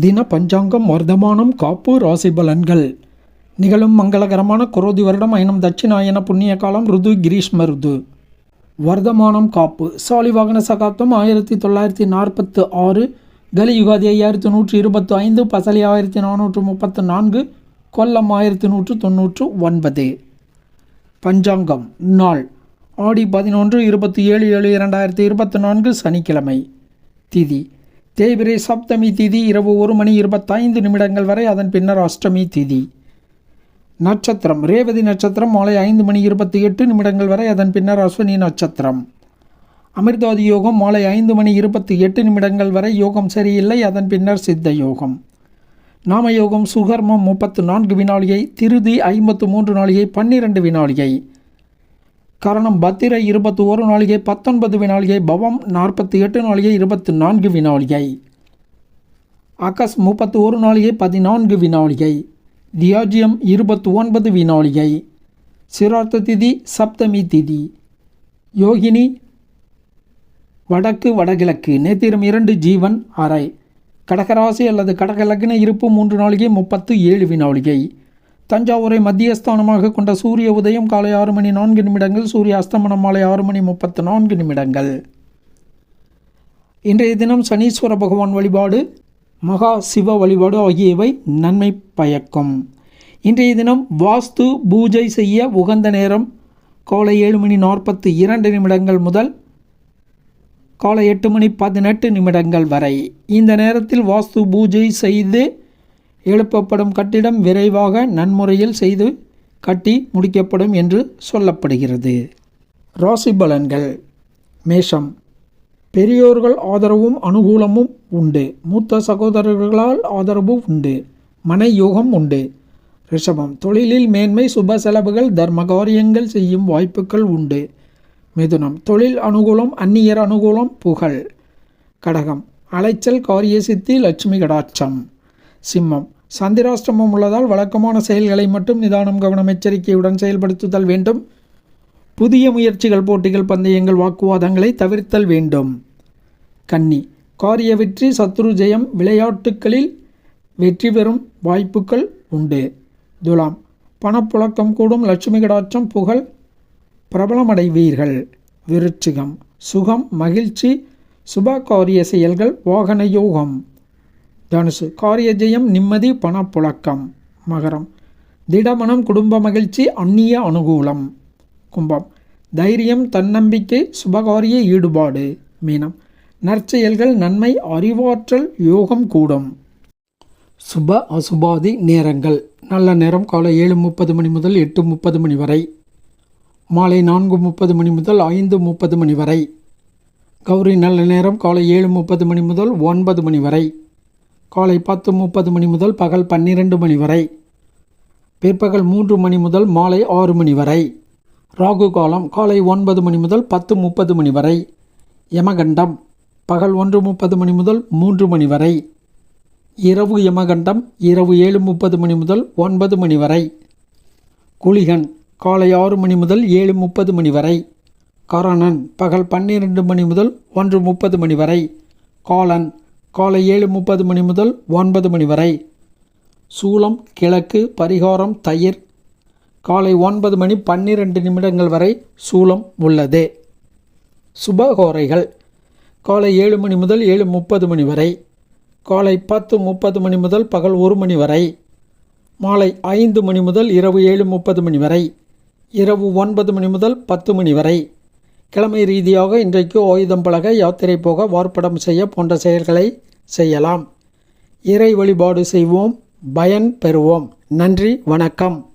தின பஞ்சாங்கம் வர்த்தமானம் காப்பு ராசி பலன்கள். நிகழும் மங்களகரமான குரோதி வருடம் ஐனம் தட்சிணாயன புண்ணிய காலம் ருது கிரீஷ்ம ருது. வர்த்தமானம் காப்பு. சாலிவாகன சகாப்தம் ஆயிரத்தி தொள்ளாயிரத்தி நாற்பத்து ஆறு. கலி யுகாதி ஐயாயிரத்தி நூற்றி இருபத்து ஐந்து. பசலி ஆயிரத்தி நானூற்று முப்பத்து நான்கு. கொல்லம் ஆயிரத்தி நூற்று தொன்னூற்று ஒன்பது. பஞ்சாங்கம் நாள். ஆடி பதினொன்று இருபத்தி ஏழு ஏழு இரண்டாயிரத்தி இருபத்தி நான்கு சனிக்கிழமை. திதி தேய்பிரை சப்தமி திதி இரவு ஒரு மணி இருபத்தைந்து நிமிடங்கள் வரை அதன் பின்னர் அஷ்டமி திதி. நட்சத்திரம். ரேவதி நட்சத்திரம் மாலை ஐந்து மணி இருபத்தி எட்டு நிமிடங்கள் வரை அதன் பின்னர் அஸ்வினி நட்சத்திரம். அமிர்தாதி யோகம் மாலை ஐந்து மணி இருபத்தி எட்டு நிமிடங்கள் வரை யோகம் சரியில்லை அதன் பின்னர் சித்த யோகம். நாம யோகம் சுகர்மம் முப்பத்து நான்கு வினாளியை திருதி ஐம்பத்து மூன்று நாளிகை பன்னிரண்டு வினாளிகை கரணம் பத்திரை இருபத்தி ஒரு நாளிகை பத்தொன்பது வினாளிகை பவம் நாற்பத்தி எட்டு நாளிகை இருபத்தி நான்கு வினாளிகை. அகஸ் முப்பத்தி ஒரு நாளிகை பதினான்கு வினாளிகை. தியாஜியம் இருபத்தி ஒன்பது வினாளிகை. சிரார்த்த திதி சப்தமி திதி. யோகினி வடக்கு வடகிழக்கு. நேத்திரம் இரண்டு ஜீவன் அறை. கடகராசி அல்லது கடகலக்ன இருப்பு மூன்று நாளிகை முப்பத்து ஏழு வினாளிகை. தஞ்சாவூரை மத்தியஸ்தானமாக கொண்ட சூரிய உதயம் காலை ஆறு மணி நான்கு நிமிடங்கள் சூரிய அஸ்தமனம் மாலை ஆறு மணி முப்பத்து நான்கு நிமிடங்கள். இன்றைய தினம் சனீஸ்வர பகவான் வழிபாடு மகா சிவ வழிபாடு ஆகியவை நன்மை பயக்கும். இன்றைய தினம் வாஸ்து பூஜை செய்ய உகந்த நேரம் காலை ஏழு மணி நாற்பத்தி இரண்டு நிமிடங்கள் முதல் காலை எட்டு மணி பதினெட்டு நிமிடங்கள் வரை. இந்த நேரத்தில் வாஸ்து பூஜை செய்து எழுப்பப்படும் கட்டிடம் விரைவாக நன்முறையில் செய்து கட்டி முடிக்கப்படும் என்று சொல்லப்படுகிறது. ராசி பலன்கள் மேஷம். பெரியோர்கள் ஆதரவும் அனுகூலமும் உண்டு. மூத்த சகோதரர்களால் ஆதரவும் உண்டு. மன யோகம் உண்டு. ரிஷபம். தொழிலில் மேன்மை சுப செலவுகள் தர்ம காரியங்கள் செய்யும் வாய்ப்புகள் உண்டு. மிதுனம். தொழில் அனுகூலம் அந்நியர் அனுகூலம் புகழ். கடகம். அலைச்சல் காரிய சித்தி லட்சுமி கடாட்சம். சிம்மம். சந்திராஷ்டமம் உள்ளதால் வழக்கமான செயல்களை மட்டும் நிதானம் கவனம் எச்சரிக்கையுடன் செயல்படுத்துதல் வேண்டும். புதிய முயற்சிகள் போட்டிகள் பந்தயங்கள் வாக்குவாதங்களை தவிர்த்தல் வேண்டும். கன்னி. காரிய வெற்றி சத்ரு ஜெயம் விளையாட்டுகளில் வெற்றி பெறும் வாய்ப்புகள் உண்டு. துலாம். பணப்புழக்கம் கூடும் லட்சுமி கடாட்சம் புகழ் பிரபலமடைவீர்கள். விருச்சிகம். சுகம் மகிழ்ச்சி சுப காரிய செயல்கள் வாகன யோகம். தனுசு. காரிய ஜெயம் நிம்மதி பணப்புழக்கம் மகரம். திடமனம் குடும்ப மகிழ்ச்சி அந்நிய அனுகூலம். கும்பம். தைரியம் தன்னம்பிக்கை சுபகாரிய ஈடுபாடு மீனம். நற்செயல்கள் நன்மை அறிவாற்றல் யோகம் கூடும். சுப அசுபாதி நேரங்கள். நல்ல நேரம் காலை ஏழு முப்பது மணி முதல் எட்டு முப்பது மணி வரை. மாலை நான்கு முப்பது மணி முதல் ஐந்து முப்பது மணி வரை. கௌரி நல்ல நேரம் காலை ஏழு முப்பது மணி முதல் ஒன்பது மணி வரை. காலை பத்து முப்பது மணி முதல் பகல் பன்னிரெண்டு மணி வரை. பிற்பகல் மூன்று மணி முதல் மாலை ஆறு மணி வரை. ராகு காலம் காலை ஒன்பது மணி முதல் பத்து முப்பது மணி வரை. யமகண்டம் பகல் ஒன்று முப்பது மணி முதல் மூன்று மணி வரை. இரவு யமகண்டம் இரவு ஏழு முப்பது மணி முதல் ஒன்பது மணி வரை. குளிகன் காலை ஆறு மணி முதல் ஏழு முப்பது மணி வரை. கரணன் பகல் பன்னிரெண்டு மணி முதல் ஒன்று முப்பது மணி வரை. காலன் காலை ஏழு முப்பது மணி முதல் ஒன்பது மணி வரை. சூலம் கிழக்கு பரிகாரம் தயிர். காலை ஒன்பது மணி பன்னிரெண்டு நிமிடங்கள் வரை சூலம் உள்ளது. சுபகோரைகள். காலை ஏழு மணி முதல் ஏழு முப்பது மணி வரை. காலை பத்து முப்பது மணி முதல் பகல் ஒரு மணி வரை. மாலை ஐந்து மணி முதல் இரவு ஏழு முப்பது மணி வரை. இரவு ஒன்பது மணி முதல் பத்து மணி வரை. கிழமை ரீதியாக இன்றைக்கு ஆயுதம் பழக யாத்திரை போக வார்ப்படம் செய்ய போன்ற செயல்களை செய்யலாம். இறை வழிபாடு செய்வோம். பயன் பெறுவோம். நன்றி வணக்கம்.